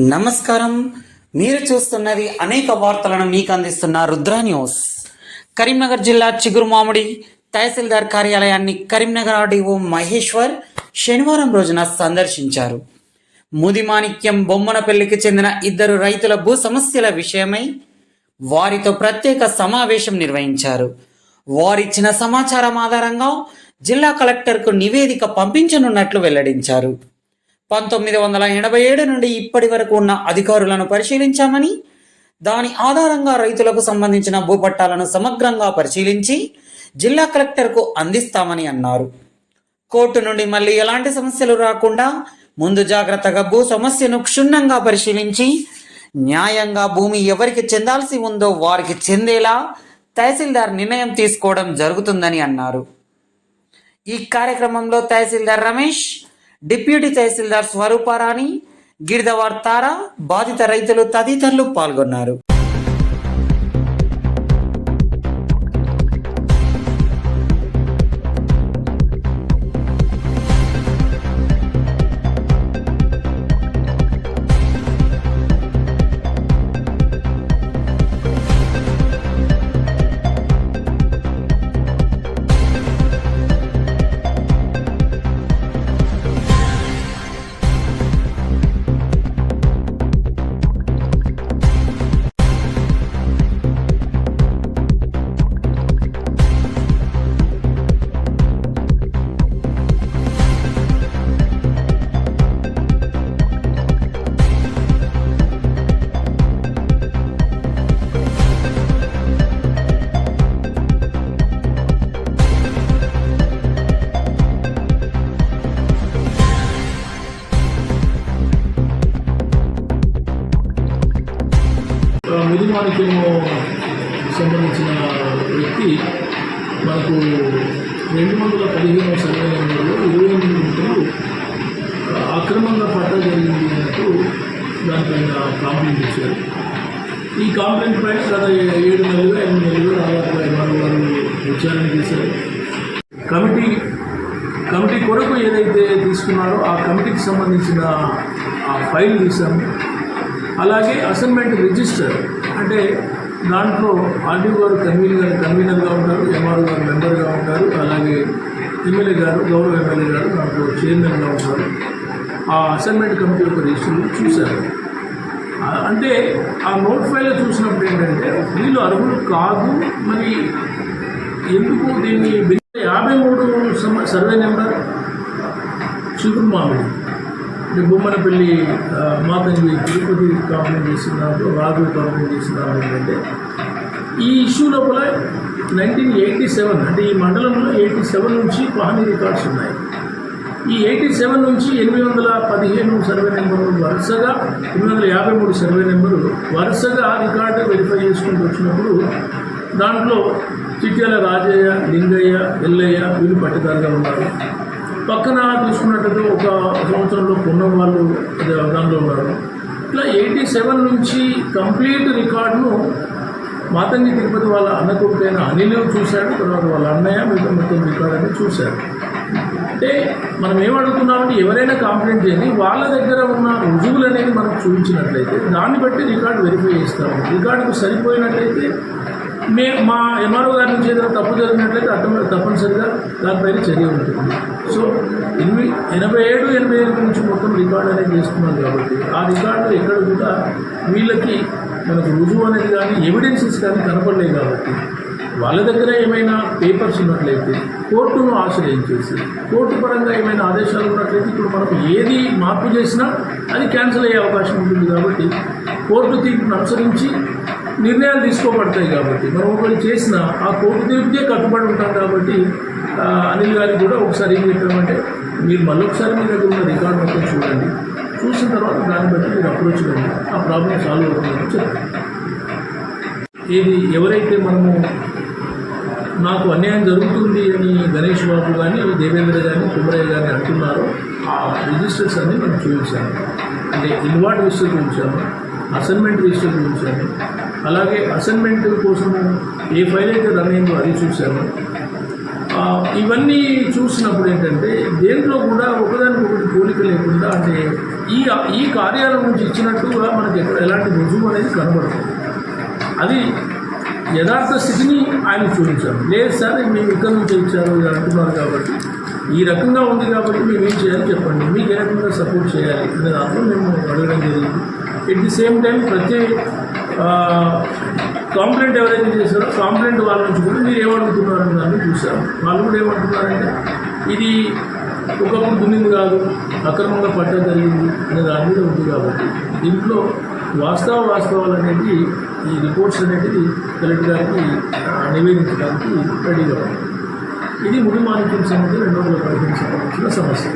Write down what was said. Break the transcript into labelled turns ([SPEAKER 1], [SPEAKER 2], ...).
[SPEAKER 1] నమస్కారం. మీరు చూస్తున్నది అనేక వార్తలను మీకు అందిస్తున్న రుద్ర న్యూస్. కరీంనగర్ జిల్లా చిగురుమామిడి తహసీల్దార్ కార్యాలయాన్ని కరీంనగర్ ఆర్డీఓ మహేశ్వర్ శనివారం రోజున సందర్శించారు. ముదిమాణిక్యం బొమ్మనపల్లికి చెందిన ఇద్దరు రైతుల భూ సమస్యల విషయమై వారితో ప్రత్యేక సమావేశం నిర్వహించారు. వారిచ్చిన సమాచారం ఆధారంగా జిల్లా కలెక్టర్కు నివేదిక పంపించనున్నట్లు వెల్లడించారు. పంతొమ్మిది వందల ఎనభై ఏడు నుండి ఇప్పటి వరకు ఉన్న అధికారులను పరిశీలించామని దాని ఆధారంగా రైతులకు సంబంధించిన భూపట్టాలను సమగ్రంగా పరిశీలించి జిల్లా కలెక్టర్కు అందిస్తామని అన్నారు. కోర్టు నుండి మళ్ళీ ఎలాంటి సమస్యలు రాకుండా ముందు జాగ్రత్తగా భూ సమస్యను క్షుణ్ణంగా పరిశీలించి న్యాయంగా భూమి ఎవరికి చెందాల్సి ఉందో వారికి చెందేలా తహసీల్దార్ నిర్ణయం తీసుకోవడం జరుగుతుందని అన్నారు. ఈ కార్యక్రమంలో తహసీల్దార్ రమేష్ డిప్యూటీ తహసీల్దార్ స్వరూపారాణి గిరిదవార్ తార బాధిత రైతులు తదితరులు పాల్గొన్నారు.
[SPEAKER 2] ముదిమాణిక్యము సంబంధించిన వ్యక్తి మనకు రెండు వందల పదిహేను సర్వే ఇరవై ఎనిమిది గుంటలు అక్రమంగా పట్ట జరిగింది అంటూ దానిపైన కంప్లైంట్ ఇచ్చారు. ఈ కంప్లైంట్ పైన గత ఏడు నెలలుగా ఎనిమిది నెలలుగా దాదాపు ఎంఆర్ఓ గారు విచారణ చేశారు. కమిటీ కమిటీ కొరకు ఏదైతే తీసుకున్నారో ఆ కమిటీకి సంబంధించిన ఆ ఫైల్ తీసాము అలాగే అసైన్మెంట్ రిజిస్టర్ అంటే దాంట్లో ఆర్డీఓ గారు కన్వీనర్ కన్వీనర్గా ఉంటారు ఎంఆర్ఓ గారు మెంబర్గా ఉంటారు అలాగే ఎమ్మెల్యే గారు గౌరవ ఎమ్మెల్యే గారు దాంట్లో చైర్మన్గా ఉంటారు. ఆ అసైన్మెంట్ కమిటీ యొక్క రిజిస్టర్ చూశారు. అంటే ఆ నోట్ ఫైల్ చూసినప్పుడు ఏంటంటే వీళ్ళు అర్హులు కాదు మరి ఎందుకు దీన్ని యాభై మూడు సర్వే నెంబర్? చిగురు మామిడి బొమ్మనపల్లి ఆ, మాతంగి తిరుపతి కాంప్లైంట్ చేస్తున్నారు రాఘు కాంప్లైంట్ చేస్తున్నారు ఏంటంటే ఈ ఇష్యూ లోపల నైన్టీన్ ఎయిటీ సెవెన్ అంటే ఈ మండలంలో ఎయిటీ సెవెన్ నుంచి పహానీ రికార్డ్స్ ఉన్నాయి. ఈ ఎయిటీ సెవెన్ నుంచి ఎనిమిది వందల పదిహేను సర్వే నెంబరు వరుసగా ఎనిమిది వందల యాభై మూడు సర్వే నెంబరు వరుసగా రికార్డు వెరిఫై చేసుకుంటూ వచ్చినప్పుడు దాంట్లో చిట్యాల రాజయ్య లింగయ్య ఎల్లయ్య వీళ్ళు పట్టుదారుగా ఉన్నారు. పక్కన చూసుకున్నట్టయితే ఒక సంవత్సరంలో పొన్నం వాళ్ళు అదే దానిలో ఉన్నారు. ఇట్లా ఎయిటీ సెవెన్ నుంచి కంప్లీట్ రికార్డును మాతంగి తిరుపతి వాళ్ళ అన్న కొడుకైన అనిల్ చూశాడు తర్వాత వాళ్ళ అన్నయ్య మిగతా మొత్తం రికార్డు అని చూశారు అంటే మనం ఏమడుగుతున్నామంటే ఎవరైనా కంప్లైంట్ చేయండి వాళ్ళ దగ్గర ఉన్న రుజువులు అనేది మనం చూపించినట్లయితే దాన్ని బట్టి రికార్డు వెరిఫై చేస్తాము. రికార్డుకు సరిపోయినట్లయితే మే మా ఎంఆర్ఓ గారి నుంచి ఏదైనా తప్పు జరిగినట్లయితే అర్థం తప్పనిసరిగా దానిపైన చర్య ఉంటుంది. సో ఎనిమిది ఎనభై ఏడు ఎనభై ఏడు నుంచి మొత్తం రికార్డు అనేది చేస్తున్నాం కాబట్టి ఆ రికార్డు ఎక్కడ కూడా వీళ్ళకి మనకు రుజువు అనేది కానీ ఎవిడెన్సెస్ కానీ కనపడలేదు కాబట్టి వాళ్ళ దగ్గర ఏమైనా పేపర్స్ ఉన్నట్లయితే కోర్టును ఆశ్రయించేసి కోర్టు పరంగా ఏమైనా ఆదేశాలు ఉన్నట్లయితే ఇప్పుడు మనకు ఏది మార్పు చేసినా అది క్యాన్సిల్ అయ్యే అవకాశం ఉంటుంది కాబట్టి కోర్టు తీర్పును అనుసరించి నిర్ణయాలు తీసుకోబడతాయి కాబట్టి. మనం ఒకటి చేసిన ఆ కోర్టు తీర్పుకే కట్టుబడి ఉంటాం కాబట్టి అనిల్ గారికి కూడా ఒకసారి ఏం చెప్పామంటే మీరు మళ్ళొకసారి మీ దగ్గర ఉన్న రికార్డు మొత్తం చూడండి. చూసిన తర్వాత దాన్ని బట్టి మీరు అప్రోచ్ కండి ఆ ప్రాబ్లం సాల్వ్ అవుతుందని చెప్పారు. ఏది ఎవరైతే మనము నాకు అన్యాయం జరుగుతుంది అని గణేష్ బాబు కానీ దేవేంద్ర కానీ కుమరయ్య కానీ అంటున్నారో ఆ రిజిస్టర్స్ అన్ని మనం చూపించాము అంటే ఇన్వార్డ్ రిజిస్టర్ చూపించాము అసైన్మెంట్ రిజిస్టర్ చూపించాము అలాగే అసైన్మెంట్ కోసం ఏ ఫైల్ అయితే రన్ అయిందో అది చూశాను. ఇవన్నీ చూసినప్పుడు ఏంటంటే దేంట్లో కూడా ఒకదానికి ఒకటి పోలిక లేకుండా అంటే ఈ ఈ కార్యాలయం నుంచి ఇచ్చినట్టుగా మనకి ఎక్కడ ఎలాంటి రుజువు అనేది కనబడుతుంది అది యథార్థ స్థితిని ఆయన చూపించారు. లేదు సార్ మేము ఇక్కడ నుంచి ఇచ్చారు ఇలా అంటున్నారు కాబట్టి ఈ రకంగా ఉంది కాబట్టి మేము ఏం చేయాలి చెప్పండి. మీకు ఏ రకంగా సపోర్ట్ చేయాలి అనే దాంట్లో మేము అడగడం జరిగింది. ఎట్ ది సేమ్ టైం ప్రతి కాంప్లైంట్ ఎవరైతే చేశారో కాంప్లైంట్ వాళ్ళ నుంచి కూడా మీరు ఏమంటున్నారని దాన్ని చూసాం వాళ్ళు కూడా ఏమంటున్నారంటే ఇది ఒకప్పుడు దున్నింది కాదు అక్రమంగా పట్ట జరిగింది అనే దాని మీద ఉంది కాబట్టి దీంట్లో వాస్తవ వాస్తవాలు అనేది ఈ రిపోర్ట్స్ అనేది కలెక్టర్ గారికి నివేదించడానికి రెడీగా ఉంది ఇది ముడి మాణిక్యం సంబంధించి రెండు వందల పదిహేను సంబంధించిన సమస్య.